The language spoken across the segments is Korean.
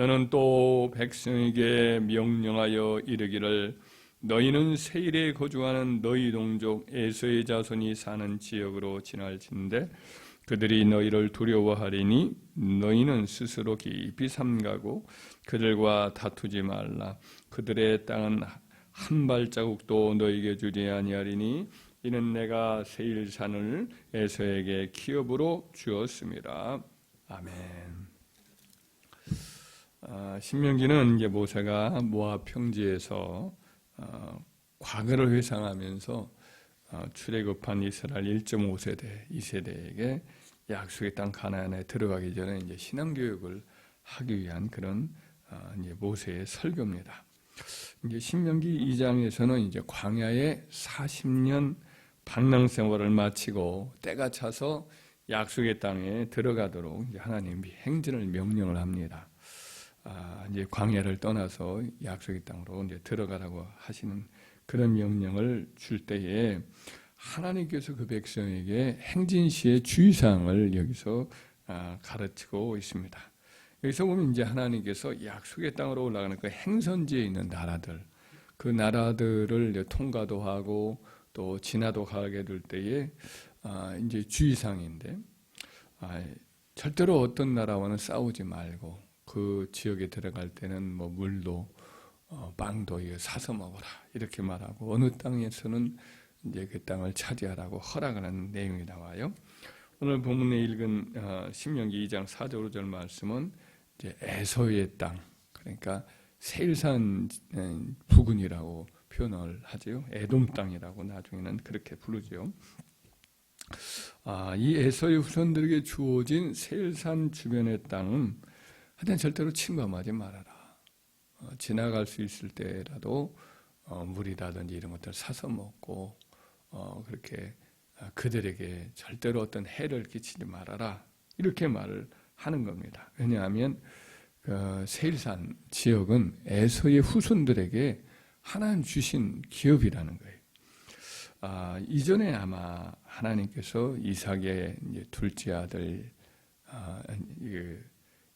너는 또 백성에게 명령하여 이르기를 너희는 세일에 거주하는 너희 동족 에서의 자손이 사는 지역으로 지날진대 그들이 너희를 두려워하리니 너희는 스스로 깊이 삼가고 그들과 다투지 말라 그들의 땅은 한 발자국도 너희에게 주지 아니하리니 이는 내가 세일산을 에서에게 기업으로 주었습니다. 아멘. 아, 신명기는 이제 모세가 모압 평지에서 어, 과거를 회상하면서 어, 출애굽한 이스라엘 1.5세대, 2세대에게 약속의 땅 가나안에 들어가기 전에 이제 신앙 교육을 하기 위한 그런 어, 이제 모세의 설교입니다. 이제 신명기 2장에서는 이제 광야에 40년 방랑 생활을 마치고 때가 차서 약속의 땅에 들어가도록 하나님이 행진을 명령을 합니다. 아, 이제 광야를 떠나서 약속의 땅으로 이제 들어가라고 하시는 그런 명령을 줄 때에 하나님께서 그 백성에게 행진시의 주의사항을 여기서 아, 가르치고 있습니다. 여기서 보면 이제 하나님께서 약속의 땅으로 올라가는 그 행선지에 있는 나라들, 그 나라들을 통과도 하고 또 지나도 가게 될 때에 아, 이제 주의사항인데 아, 절대로 어떤 나라와는 싸우지 말고 그 지역에 들어갈 때는 뭐 물도 어, 빵도 사서 먹어라 이렇게 말하고 어느 땅에서는 이제 그 땅을 차지하라고 허락하는 내용이 나와요. 오늘 본문에 읽은 어, 신명기 2장 4절 5절 말씀은 이제 에서의 땅 그러니까 세일산 음, 부근이라고 표현을 하지요. 에돔 땅이라고 나중에는 그렇게 부르죠. 아, 이 에서의 후손들에게 주어진 세일산 주변의 땅은 하여튼 절대로 침범하지 말아라. 어, 지나갈 수 있을 때라도 어, 물이라든지 이런 것들 사서 먹고 어, 그렇게 아, 그들에게 절대로 어떤 해를 끼치지 말아라. 이렇게 말을 하는 겁니다. 왜냐하면 그 세일산 지역은 에서의 후손들에게 하나님 주신 기업이라는 거예요. 아, 이전에 아마 하나님께서 이삭의 둘째 아들 아, 그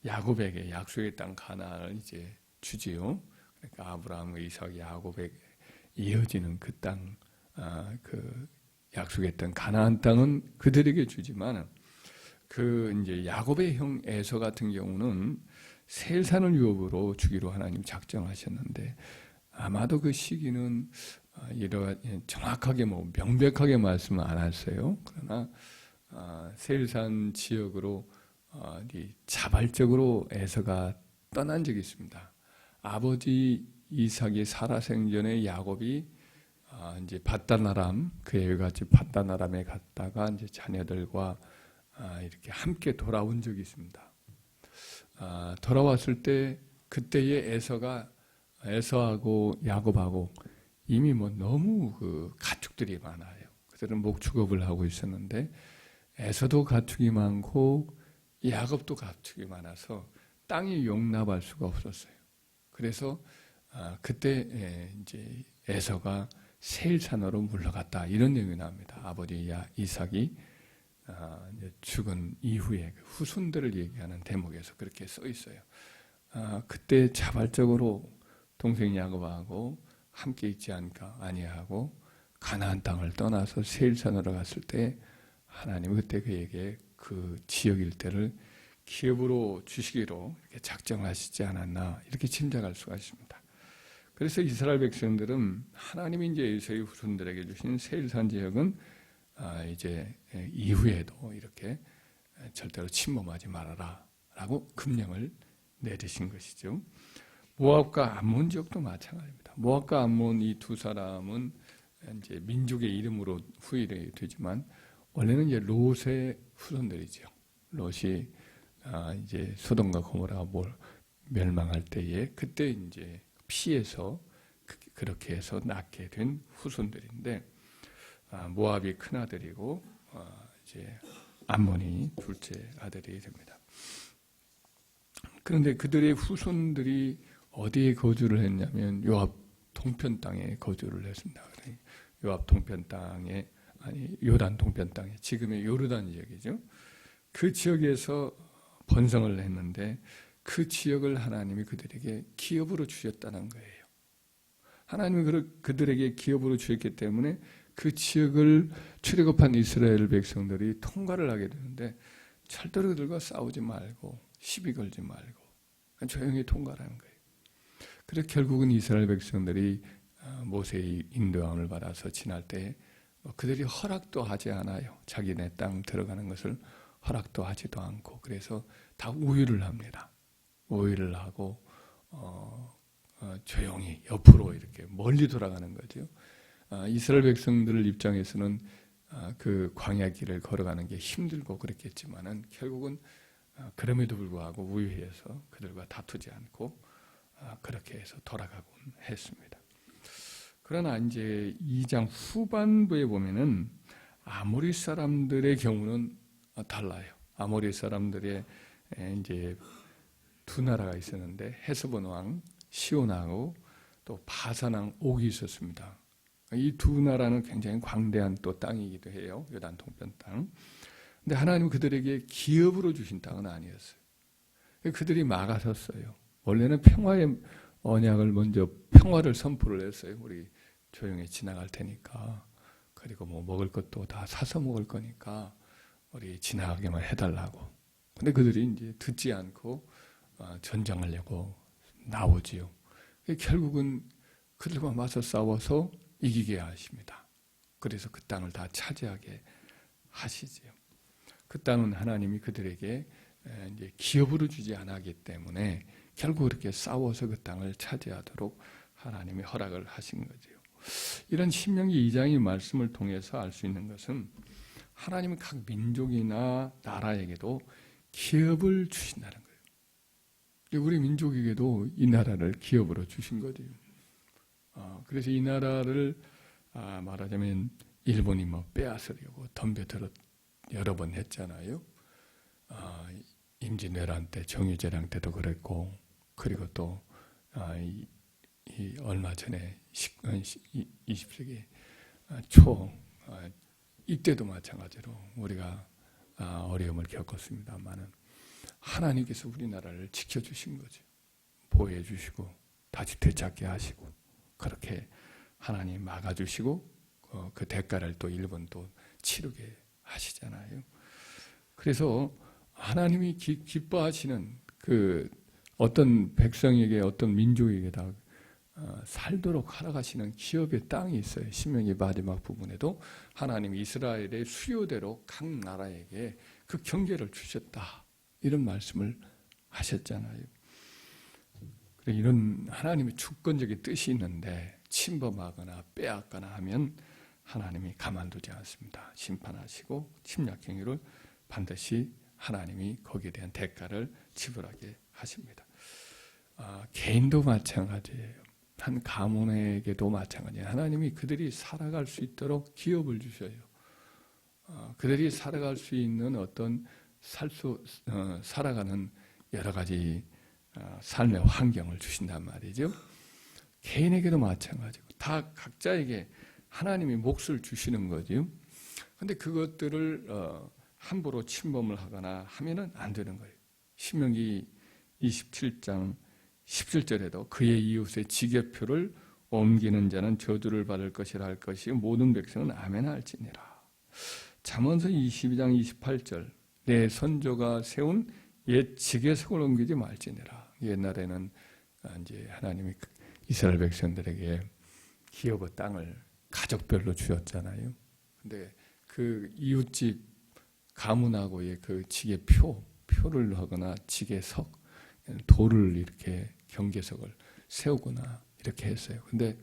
야곱에게 약속의 땅 가나안을 이제 주지요. 그러니까 아브라함과 이삭, 야곱에게 이어지는 그 땅, 아, 그 약속의 땅 가나안 땅은 그들에게 주지만 그 이제 야곱의 형 에서 같은 경우는 셀산을 유업으로 주기로 하나님 작정하셨는데 아마도 그 시기는 아, 이러 정확하게 뭐 명백하게 말씀을 안 하셨어요. 그러나 아, 세일산 지역으로 어, 자발적으로 에서가 떠난 적이 있습니다. 아버지 이삭이 살아 생전에 야곱이 아, 이제 바다나람 그에 같이 바다나람에 갔다가 이제 자녀들과 아, 이렇게 함께 돌아온 적이 있습니다. 아, 돌아왔을 때 그때의 에서가 에서하고 야곱하고 이미 뭐 너무 그 가축들이 많아요. 그들은 목축업을 하고 있었는데 에서도 가축이 많고 야곱도 가축이 많아서 땅이 용납할 수가 없었어요. 그래서 아, 그때 예, 이제 에서가 세일산으로 물러갔다 이런 내용이 나옵니다. 아버지 이삭이 아, 죽은 이후에 그 후손들을 얘기하는 대목에서 그렇게 써 있어요. 아, 그때 자발적으로 동생 야곱하고 함께 있지 않까 아니하고 가나안 땅을 떠나서 세일산으로 갔을 때 하나님 그때 그에게 그 지역 일대를 기업으로 주시기로 이렇게 작정하시지 않았나 이렇게 짐작할 수가 있습니다. 그래서 이스라엘 백성들은 하나님이 이제 이스라엘 후손들에게 주신 세일산 지역은 아, 이제 이후에도 이렇게 절대로 침범하지 말아라라고 금령을 내리신 것이죠. 모압과 암몬 지역도 마찬가지입니다. 모압과 암몬 이 두 사람은 이제 민족의 이름으로 후일이 되지만 원래는 이제 롯의 후손들이죠. 롯이 아 이제 소돔과 고모라가 뭘 멸망할 때에 그때 이제 피해서 그, 그렇게 해서 낳게 된 후손들인데 아 모압이 큰 아들이고 아 이제 암몬이 둘째 아들이 됩니다. 그런데 그들의 후손들이 어디에 거주를 했냐면 요압 동편 땅에 거주를 했습니다. 요압 동편 땅에 아니 요단 동편 땅에 지금의 요르단 지역이죠. 그 지역에서 번성을 했는데 그 지역을 하나님이 그들에게 기업으로 주셨다는 거예요. 하나님이 그- 그들에게 기업으로 주셨기 때문에 그 지역을 출애굽한 이스라엘 백성들이 통과를 하게 되는데 절대로 그들과 싸우지 말고 시비 걸지 말고 조용히 통과하는 거예요. 그래서 결국은 이스라엘 백성들이 어, 모세의 인도함을 받아서 지날 때 어, 그들이 허락도 하지 않아요. 자기네 땅 들어가는 것을 허락도 하지도 않고 그래서 다 우유를 합니다. 우유를 하고 어, 어, 조용히 옆으로 이렇게 멀리 돌아가는 거죠. 아, 이스라엘 백성들 입장에서는 아, 그 광야 길을 걸어가는 게 힘들고 그랬겠지만은 결국은 아, 그럼에도 불구하고 우유해서 그들과 다투지 않고 아, 그렇게 해서 돌아가곤 했습니다. 그러나 이제 2장 후반부에 보면은 아모리 사람들의 경우는 어, 달라요. 아모리 사람들의 에, 이제 두 나라가 있었는데 헤스본 왕 시온하고 또 바산 왕 옥이 있었습니다. 이 두 나라는 굉장히 광대한 또 땅이기도 해요. 요단 동편 땅. 근데 하나님은 그들에게 기업으로 주신 땅은 아니었어요. 그들이 막아섰어요. 원래는 평화의 언약을 먼저 평화를 선포를 했어요. 우리 조용히 지나갈 테니까. 그리고 뭐 먹을 것도 다 사서 먹을 거니까 우리 지나가게만 해달라고. 근데 그들이 이제 듣지 않고 어, 전쟁하려고 나오지요. 결국은 그들과 맞서 싸워서 이기게 하십니다. 그래서 그 땅을 다 차지하게 하시지요. 그 땅은 하나님이 그들에게 에, 이제 기업으로 주지 않았기 때문에 결국 그렇게 싸워서 그 땅을 차지하도록 하나님이 허락을 하신 거지요. 이런 신명기 2장의 말씀을 통해서 알 수 있는 것은 하나님은 각 민족이나 나라에게도 기업을 주신다는 거예요. 우리 민족에게도 이 나라를 기업으로 주신 거죠. 어, 그래서 이 나라를 아, 말하자면 일본이 뭐 빼앗으려고 덤벼들어 여러 번 했잖아요. 아, 임진왜란 때, 정유재랑 때도 그랬고, 그리고 또 아, 이, 이 얼마 전에 20세기 초 아, 이때도 마찬가지로 우리가 아, 어려움을 겪었습니다만은 하나님께서 우리나라를 지켜주신 거죠. 보호해 주시고 다시 되찾게 하시고 그렇게 하나님 막아주시고 어, 그 대가를 또 일본 또 치르게 하시잖아요. 그래서 하나님이 기, 기뻐하시는 그 어떤 백성에게 어떤 민족에게 다 어, 살도록 하락하시는 기업의 땅이 있어요. 신명기 마지막 부분에도 하나님이 이스라엘의 수요대로 각 나라에게 그 경계를 주셨다. 이런 말씀을 하셨잖아요. 이런 하나님의 주권적인 뜻이 있는데 침범하거나 빼앗거나 하면 하나님이 가만두지 않습니다. 심판하시고 침략 행위를 반드시 하나님이 거기에 대한 대가를 지불하게 하십니다. 아, 개인도 마찬가지예요. 한 가문에게도 마찬가지예요. 하나님이 그들이 살아갈 수 있도록 기업을 주셔요. 어, 그들이 살아갈 수 있는 어떤 살수 어, 살아가는 여러 가지 어, 삶의 환경을 주신단 말이죠. 개인에게도 마찬가지고 다 각자에게 하나님이 몫을 주시는 거죠. 근데 그것들을 어, 함부로 침범을 하거나 하면은 안 되는 거예요. 신명기 27장 17절에도 그의 이웃의 지게표를 옮기는 자는 저주를 받을 것이라 할 것이 모든 백성은 아멘 할지니라. 잠언서 22장 28절 내 선조가 세운 옛 지게석을 옮기지 말지니라. 옛날에는 이제 하나님이 이스라엘 백성들에게 기업의 땅을 가족별로 주었잖아요. 근데 그 이웃집 가문하고의 그 지게표 표를 하거나 지게석 돌을 이렇게 경계석을 세우거나 이렇게 했어요. 근데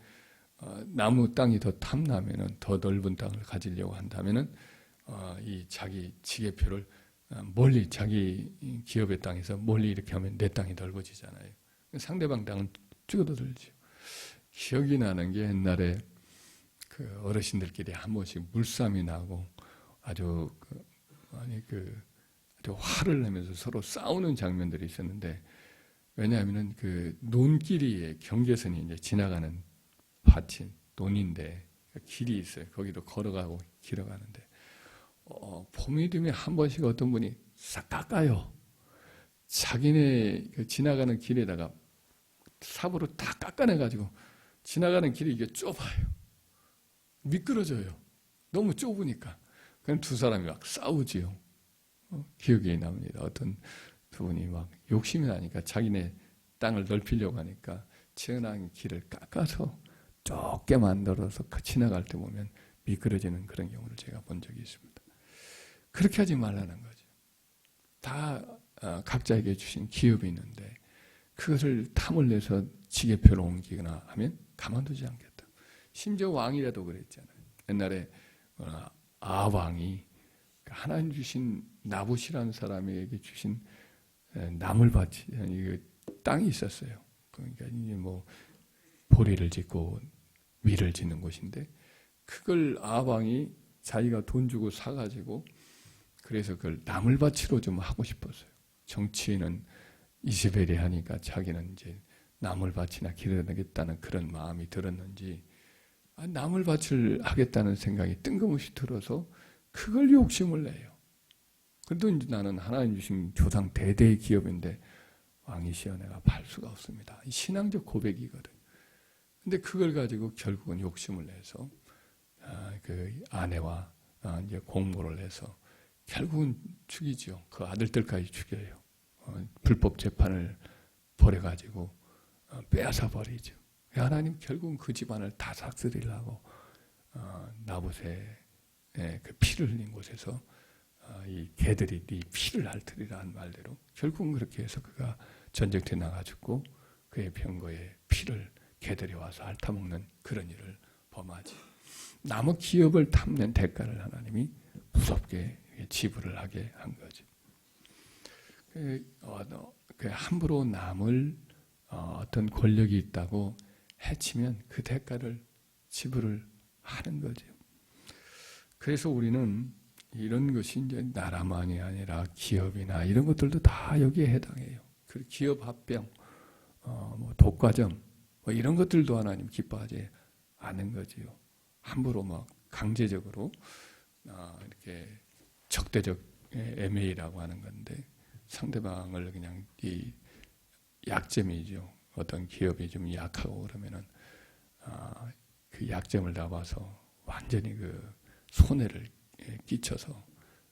어, 나무 땅이 더 탐나면은 더 넓은 땅을 가지려고 한다면은 어, 이 자기 지게표를 어, 멀리 자기 기업의 땅에서 멀리 이렇게 하면 내 땅이 넓어지잖아요. 상대방 땅은 줄어들죠. 기억이 나는 게 옛날에 그 어르신들끼리 한 번씩 물싸움이 나고 아주 그 아니 그 아주 화를 내면서 서로 싸우는 장면들이 있었는데 왜냐하면은 그 논길이에 경계선이 이제 지나가는 밭인 논인데 길이 있어요. 거기도 걸어가고 길어가는데 어, 봄이 되면 한 번씩 어떤 분이 싹 깎아요. 자기네 그 지나가는 길에다가 삽으로 다 깎아내가지고 지나가는 길이 이게 좁아요. 미끄러져요. 너무 좁으니까. 그럼 두 사람이 막 싸우지요. 어, 기억이 납니다. 어떤 두 분이 막 욕심이 나니까 자기네 땅을 넓히려고 하니까 지나가는 길을 깎아서 좁게 만들어서 그 지나갈 때 보면 미끄러지는 그런 경우를 제가 본 적이 있습니다. 그렇게 하지 말라는 거죠. 다 어, 각자에게 주신 기업이 있는데 그것을 탐을 내서 지게표로 옮기거나 하면 가만두지 않겠다. 심지어 왕이라도 그랬잖아요. 옛날에 어, 아왕이 하나님 주신 나봇이라는 사람에게 주신 에, 나물밭이 아니, 그 땅이 있었어요. 그러니까 이제 뭐 보리를 짓고 밀을 짓는 곳인데 그걸 아왕이 자기가 돈 주고 사가지고 그래서 그걸 나물밭으로 좀 하고 싶었어요. 정치인은 이세벨이 하니까 자기는 이제 나물밭이나 기르겠다는 그런 마음이 들었는지 아, 나물밭을 하겠다는 생각이 뜬금없이 들어서 그걸 욕심을 내요. 그래도 이제 나는 하나님 주신 조상 대대의 기업인데 왕이시여 내가 팔 수가 없습니다. 이 신앙적 고백이거든. 근데 그걸 가지고 결국은 욕심을 내서 아, 그 아내와 아, 이제 공모를 해서 결국은 죽이죠. 그 아들들까지 죽여요. 어, 불법 재판을 벌여가지고 어, 빼앗아 버리죠. 하나님 결국은 그 집안을 다 삭스리려고 어, 나봇의 예, 그 피를 흘린 곳에서 어, 이 개들이 네 피를 핥으리라는 말대로 결국은 그렇게 해서 그가 전쟁터에 나가 죽고 그의 병거에 피를 개들이 와서 핥아먹는 그런 일을 범하지. 남의 기업을 탐낸 대가를 하나님이 무섭게 지불을 하게 한 거지. 그, 어, 그 함부로 남을 어, 어떤 권력이 있다고 해치면 그 대가를 지불을 하는 거죠. 그래서 우리는 이런 것이 이제 나라만이 아니라 기업이나 이런 것들도 다 여기에 해당해요. 그 기업 합병, 어, 뭐 독과점, 뭐 이런 것들도 하나님 기뻐하지 않은 거지요. 함부로 막 강제적으로 어, 이렇게 적대적 MA라고 하는 건데 상대방을 그냥 이 약점이죠. 어떤 기업이 좀 약하고 그러면은 아, 그 약점을 잡아서 완전히 그 손해를 끼쳐서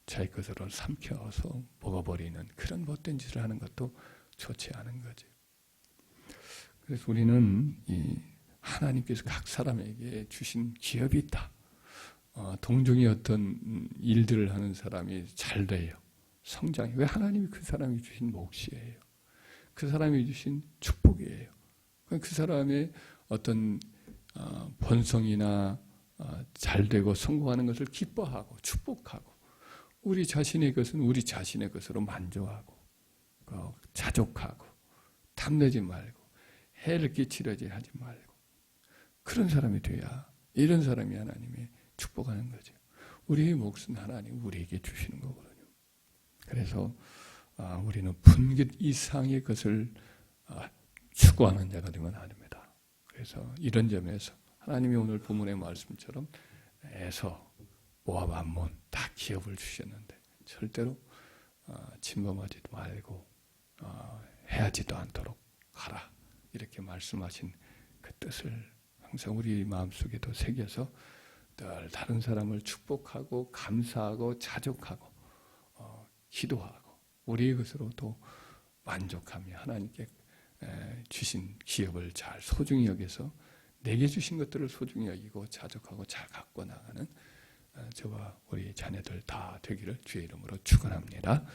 자기 것으로 삼켜서 먹어버리는 그런 못된 짓을 하는 것도 좋지 않은 거죠. 그래서 우리는 이 하나님께서 각 사람에게 주신 기업이 있다. 어, 동종의 어떤 일들을 하는 사람이 잘 돼요. 성장이. 왜 하나님이 그 사람이 주신 몫이에요. 그 사람이 주신 축복이에요. 그 사람의 어떤 어, 본성이나 어, 잘 되고 성공하는 것을 기뻐하고 축복하고 우리 자신의 것은 우리 자신의 것으로 만족하고 어, 자족하고 탐내지 말고 해를 끼치려지 하지 말고 그런 사람이 돼야 이런 사람이 하나님의 축복하는 거죠. 우리의 몫은 하나님 우리에게 주시는 거거든요. 그래서 아, 우리는 분깃 이상의 것을 아, 추구하는 자가 되면 안 됩니다. 그래서 이런 점에서 하나님이 오늘 본문의 말씀처럼 에서 모압 암몬 다 기업을 주셨는데 절대로 아, 침범하지도 말고 해하지도 않도록 하라. 이렇게 말씀하신 그 뜻을 항상 우리 마음속에도 새겨서 늘 다른 사람을 축복하고 감사하고 자족하고 어, 기도하고 우리의 것으로 도 만족하며 하나님께 주신 기업을 잘 소중히 여겨서 내게 주신 것들을 소중히 여기고 자족하고 잘 갖고 나가는 어, 저와 우리 자녀들 다 되기를 주의 이름으로 축원합니다.